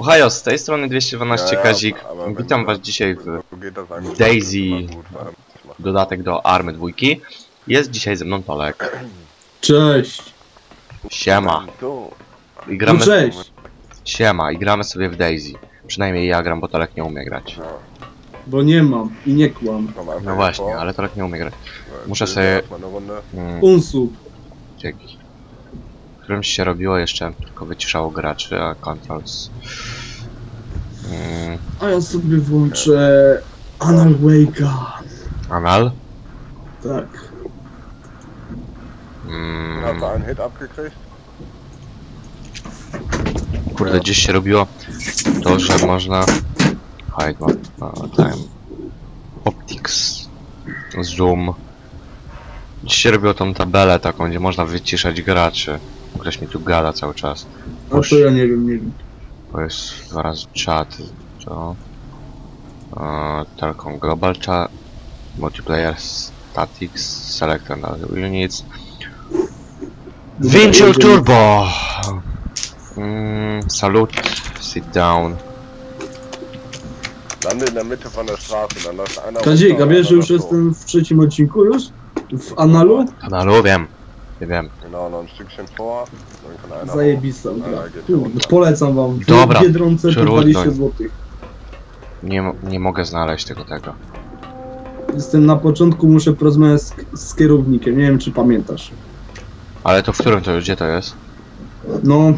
Ohio, z tej strony 212 Ja, ja, Kazik. Witam was dzisiaj w eigentlich Daisy. dodatek do Army dwójki. Jest dzisiaj ze mną Tolek. Cześć. Siema. I No gramy... cześć. Siema. I gramy sobie w Daisy. Przynajmniej ja gram, bo Tolek nie umie grać. ja, Bo nie mam i nie kłam. No właśnie, vor, ale Tolek nie umie grać. muszę sobie-. Mm, Unsub. dzięki. Którymś się robiło jeszcze, tylko wyciszało graczy, a controls... Mm, A ja sobie włączę Anal Wake'a. anal? Tak. Mm, einen Hit abgekriegt? Kurde, gdzieś się robiło to, że można... Hide map, uh, time. Optics. Zoom. Gdzieś się robiło tą tabelę taką, gdzie można wyciszać graczy. Ktoś mi tu gada cały czas. A to ja nie wiem, nie wiem. To jest dwa razy chat. To... Uh, Telcom Global Chat. Multiplayer Statics. Select another units. Vincial Turbo! Mm, salut, sit down. Lande in der Mitte von der Straße, dann läuft einer Kazik, a wiesz, że już jestem w trzecim odcinku już? W Analu? Kanalu wiem. Nie wiem. Genau, noch ein Stückchen vor, dann kann einer hoch. Zajebista Einer gra. geht Kurde, runter. Polecam wam. W Dobra, Biedronce po przerównuj. 20 zł. Nie, mo- nie mogę znaleźć tego tego. Jestem na początku, muszę porozmawiać z, z kierownikiem. Nie wiem, czy pamiętasz. Ale to w którym to już, gdzie to jest? No.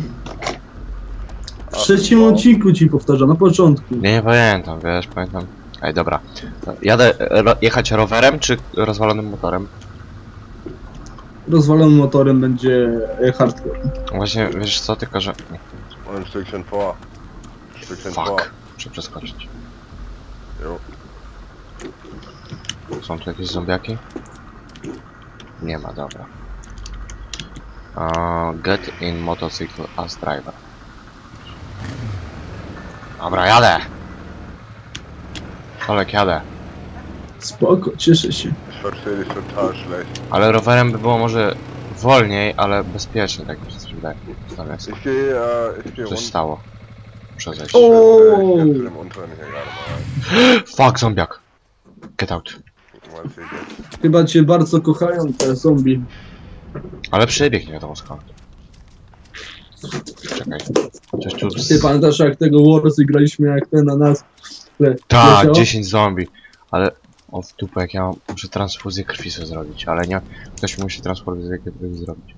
W trzecim no. odcinku ci powtarzam, na początku. Nie, nie pamiętam, wiesz, pamiętam. Ej, dobra. Jadę ro jechać rowerem czy rozwalonym motorem? Rozwalonym motorem będzie e, hardcore. Właśnie, wiesz co, tylko że... Ein Stückchen vor. Fuck. Muszę przeskoczyć. Jo. Są tu jakieś zombiaki? Nie ma, dobra. Uh, get in motorcycle as driver. Dobra, jadę! Kolek, jadę. Spoko, cieszę się. Ale rowerem by było może wolniej, ale bezpiecznie, tak mi się coś wydaje. Tam jest. Coś stało. Muszę zejść. Fuck, zombiak. Get out. Chyba cię bardzo kochają te zombie. Ale przebieg nie wiadomo skąd. Czekaj. Coś tu... Ty pamiętasz jak tego Warsy graliśmy jak ten na nas? Tak, leciał? 10 zombie. Ale... O w dupę, jak ja mam- muszę transfuzję krwi sobie zrobić, ale nie... Ktoś musi transfuzję krwi zrobić.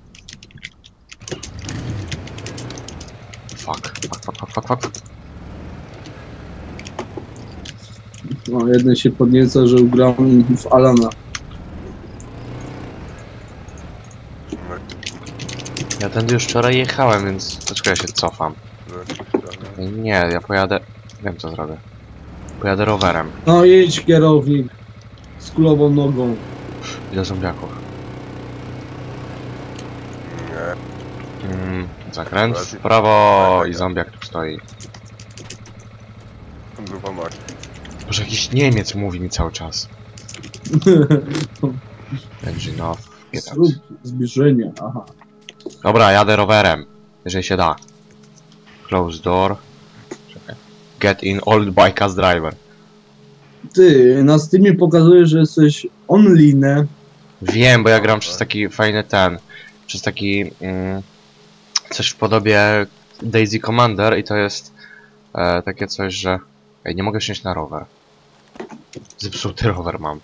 Fuck. Fuck, fuck, fuck, fuck, fuck. No, jeden się podnieca, że ugrałem w Alana. Ja tędy już wczoraj jechałem, więc dlaczego ja się cofam? Nie, ja pojadę... Wiem co zrobię. Pojadę rowerem. No jedź kierownik z kulową nogą. Ile zombiaków? Nie, Mm, zakręt w prawo i zombiak tu stoi. Supermarkt. Boże, jakiś Niemiec mówi mi cały czas. Engine off. Get out. Zrób zbliżenia, aha. Dobra, jadę rowerem. Jeżeli się da. Close door. Czekaj. Get in old bike as driver. Ty, na Steamie pokazuje, że jesteś online. Wiem, bo ja gram przez taki fajny ten. Przez taki. Mm, coś w podobie Daisy Commander i to jest e, takie coś, że. Ej, nie mogę wsiąść na rower. Zepsuty rower mam.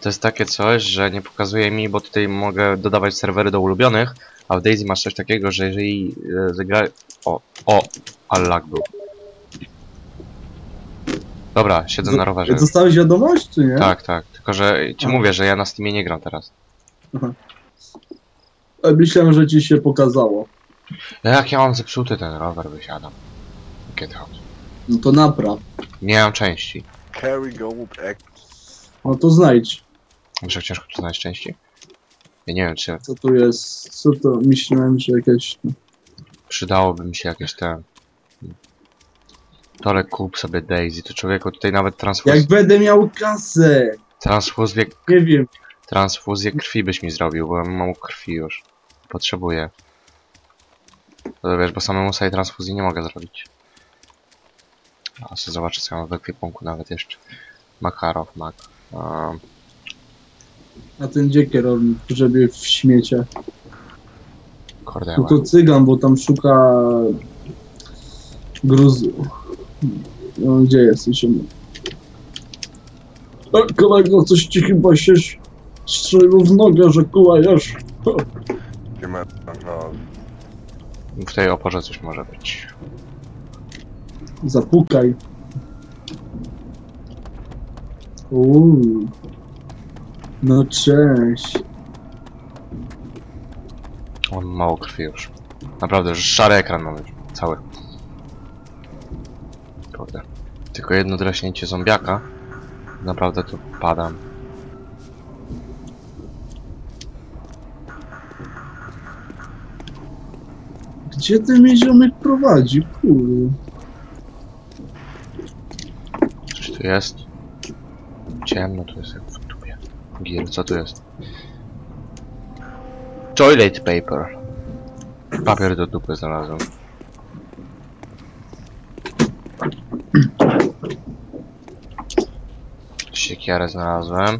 To jest takie coś, że nie pokazuje mi, bo tutaj mogę dodawać serwery do ulubionych, a w Daisy masz coś takiego, że jeżeli e, zagra... O, o, ale lag był. Dobra, siedzę na rowerze. Dostałeś wiadomość, czy nie? Tak, tak. Tylko, że ci A. mówię, że ja na Steamie nie gram teraz. E, Myślałem, że ci się pokazało. No Jak ja mam zepsuty ten rower, wysiadam. Get out. No to napraw. Nie mam części. Carry Gold Act. No to znajdź. Jak ciężko to znaleźć części? Ja nie wiem, czy Co tu jest? Co to? Myślałem, że jakieś... przydałoby mi się jakieś te... Torek kup sobie Daisy, to człowieku tutaj nawet transfuz... Jak będę miał kasę! transfuzję... Nie wiem. transfuzję krwi byś mi zrobił, bo mam krwi już. Potrzebuję. To wiesz, bo samemu sobie transfuzji nie mogę zrobić. A sobie zobaczę co mam w ekwipunku nawet jeszcze. Makarow, mak. Um, A ten gdzie kierownik grzebie w śmieciach? kurde, No to cygan, bo tam szuka gruzu. No gdzie jesteś? O, kolego, coś ci chyba się strzeliło w nogę, że mal nach W tej oporze coś może być. Zapukaj. Uuu. No cześć. Mam mało krwi już. Naprawdę, że szary ekran mam już. Cały. Kurde. Tylko jedno draśnięcie zombiaka. Naprawdę tu padam. Gdzie ten mnie ziomek prowadzi? Kurde. Coś tu jest. Ciemno tu jest jak w dupie. Gier, co tu jest? Toilet paper. Papier do dupy znalazłem. Siekierę znalazłem.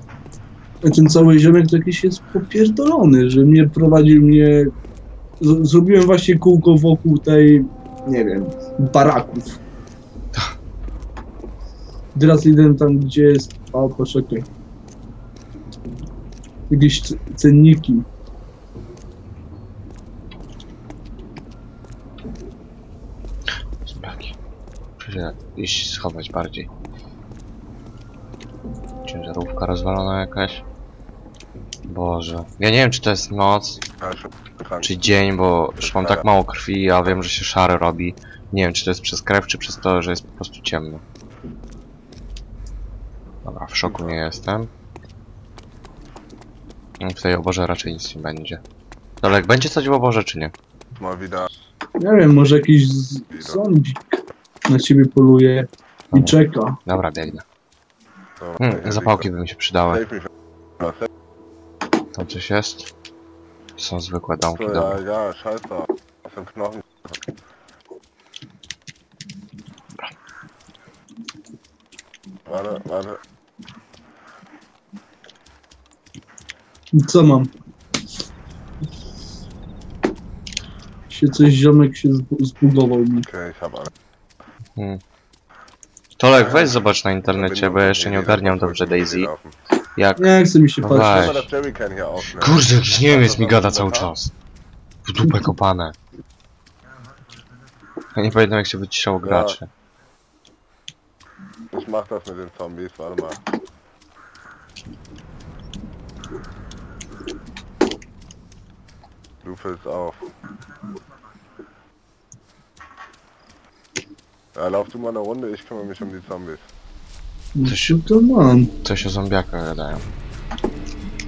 A ten cały ziomek to jakiś jest popierdolony, że mnie prowadził mnie... Z zrobiłem właśnie kółko wokół tej, nie wiem, baraków. Teraz idę tam, gdzie jest... O, poczekaj. Jakieś cenniki. Zombiaki. Muszę się iść schować bardziej. Ciężarówka rozwalona jakaś. Boże. Ja nie wiem czy to jest noc, czy dzień, bo już mam tak mało krwi, a wiem, że się szary robi. Nie wiem, czy to jest przez krew, czy przez to, że jest po prostu ciemno. Dobra, w szoku nie jestem. W tej oborze raczej nic nie będzie. Dolek, będzie coś w oborze, czy nie? Mal wieder. Nie wiem, może jakiś zombik na ciebie poluje i czeka. Dobra, biegnę. Hmm, zapałki by mi się przydały. Save- Tam coś jest? Są zwykłe domki, dobra. Warte, warte. Co mam? Się coś ziomek się zbu- zbugował mi. Okay, ich hab alles. Hmm. Tolek, weź zobacz na internecie, bo ja jeszcze nie ogarniam dobrze Daisy. Jak... Nie chce mi się No patrzeć. weź. Kurde, jakiś Niemiec mi gada cały czas. W dupę kopane. Ja nie pamiętam jak się wyciszało gracze. Ich mach das mit den Zombies, warte mal. Du füllst auf. Ja, lauf du mal eine Runde, ich kümmere mich um die Zombies. No Coś- co to mam? Coś o zombiakach gadają.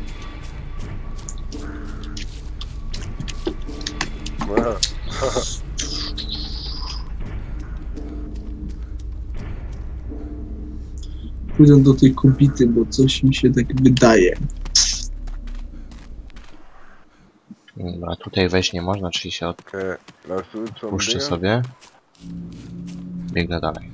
Pójdę do tej kobity, bo coś mi się tak wydaje. Dobra, tutaj wejść nie można, czyli się Okay, läufst du zum odpuszczę Dinge? sobie. Biegnę dalej.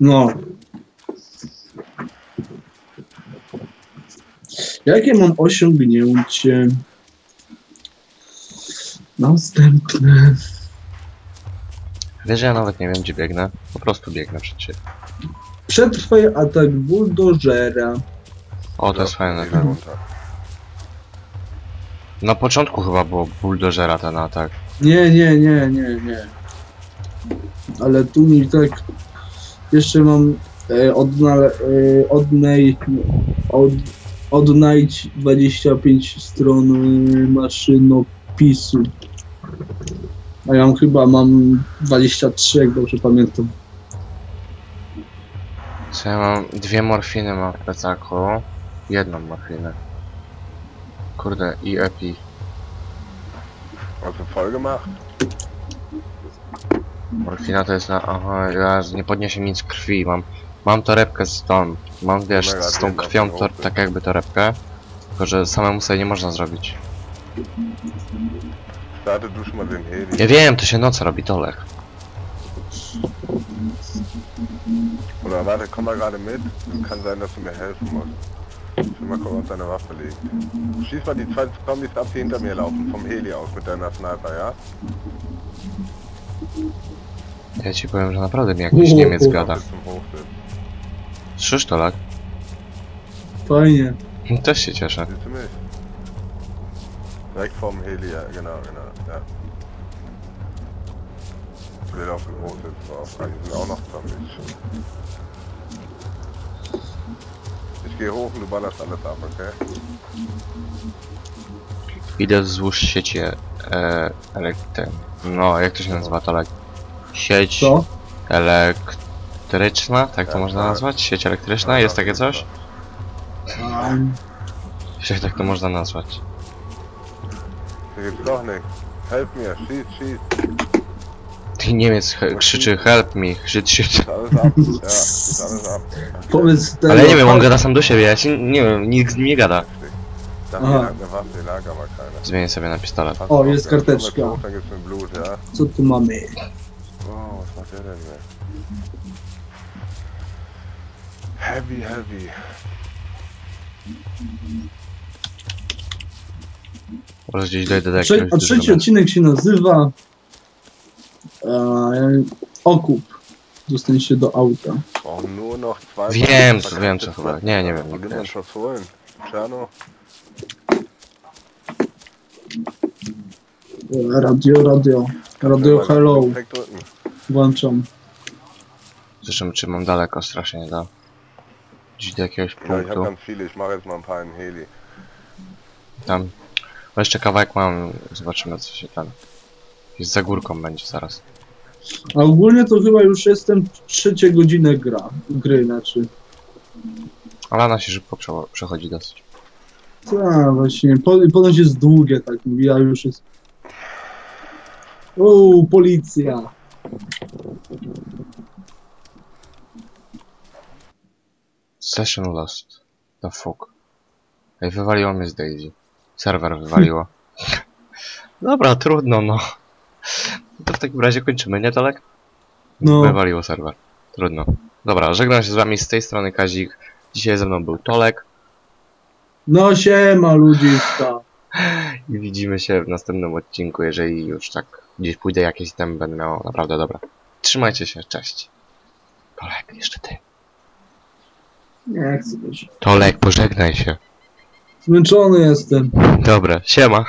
No. Jakie mam osiągnięcie? Następne. Wiesz, ja nawet nie wiem gdzie biegnę. Po prostu biegnę przed ciebie. Przetrwaj atak buldożera. O, to jest fajne. Wieder runter. Na początku chyba było buldożera ten atak. Nie, nie, nie, nie, nie. Ale tu mi tak jeszcze mam e, odnale, e, odnej, od, odnajdź 25 stron maszynopisu. A ja mam chyba mam 23, jak dobrze pamiętam. Co ja mam? Dwie morfiny mam w plecaku. Jedną morfinę. Kurde, i epi. Du voll gemacht? Morfina to jest na... Aha, ja nie podniesie nic krwi. Mam, mam torebkę z tą... Mam, wiesz, z tą krwią to, tak jakby torebkę. Tylko, że samemu sobie nie można zrobić. Starte du schon mal den. Ja wiem, to się noc robi, Tolek. Oder warte, komm mal gerade mit. Kann sein, dass du mir helfen musst. Ich will mal gucken, ob deine Waffe liegt. Schieß mal die zwei Zombies ab, die hinter mir laufen, vom Heli aus mit deiner Sniper, ja? Ja ci powiem, że naprawdę mi jakiś. Niemiec gada. Tolek? Fajnie. Też się cieszę. Direkt vorm Heli, ja, genau, genau, ja. Will auf dem Hochsitz drauf. Ah, die sind auch noch Zombies. Ich gehe hoch du ballerst alles ab, okay? Idę wzdłuż sieci e, elektry... No, jak to się nazywa, Tolek? Sieć Co? elektryczna? Tak to Tak, można tak. nazwać? Sieć elektryczna? Jest takie coś? Um, Jak tak to można nazwać? Hier gibt's doch nichts. Helf mir, schieß, schieß. Niemiec he krzyczy help me, krzycz się. Schieß alles ab. Ja, schieß alles ab. powiedz tego. Ale nie wiem, on gada sam do siebie, ja się nie wiem, nikt z nim nie gada. Aha. Zmienię sobie na pistolet. O, jest karteczka. Co tu mamy? Heavy, heavy. Może gdzieś dojdę do jakiegoś a trzeci odcinek się nazywa e, Okup. Dostań się do auta. Brauchen nur noch zwei... Wiem, co- wiem, co chyba. Nie, nie wiem, nie wiesz. Radio, radio. Radio hello. Drücken. Włączam. Zresztą czy mam daleko strasznie nie da. Gdzieś do jakiegoś punktu. Tam. Bo jeszcze kawałek mam, zobaczymy co się tam. Jest za górką będzie zaraz. A ogólnie to chyba już jestem trzecie godzinę gra. Gry, znaczy. Ale ona się szybko prze- przechodzi dosyć. Tak, właśnie. Po, ponoć jest długie, tak mówi, a już jest. O, policja. Session lost. The fuck. Ej, wywaliło mnie z Daisy. Serwer wywaliło. Dobra, trudno no. To w takim razie kończymy, nie Tolek? No. Wywaliło serwer. Trudno. Dobra, żegnam się z wami z tej strony Kazik. Dzisiaj ze mną był Tolek No siema ludziska. i widzimy się w następnym odcinku, jeżeli już tak gdzieś pójdę jakieś tam będę miał naprawdę dobra. Trzymajcie się, cześć. Tolek, jeszcze ty. Nie chcę być. Tolek, pożegnaj się. Zmęczony jestem. Dobra, siema.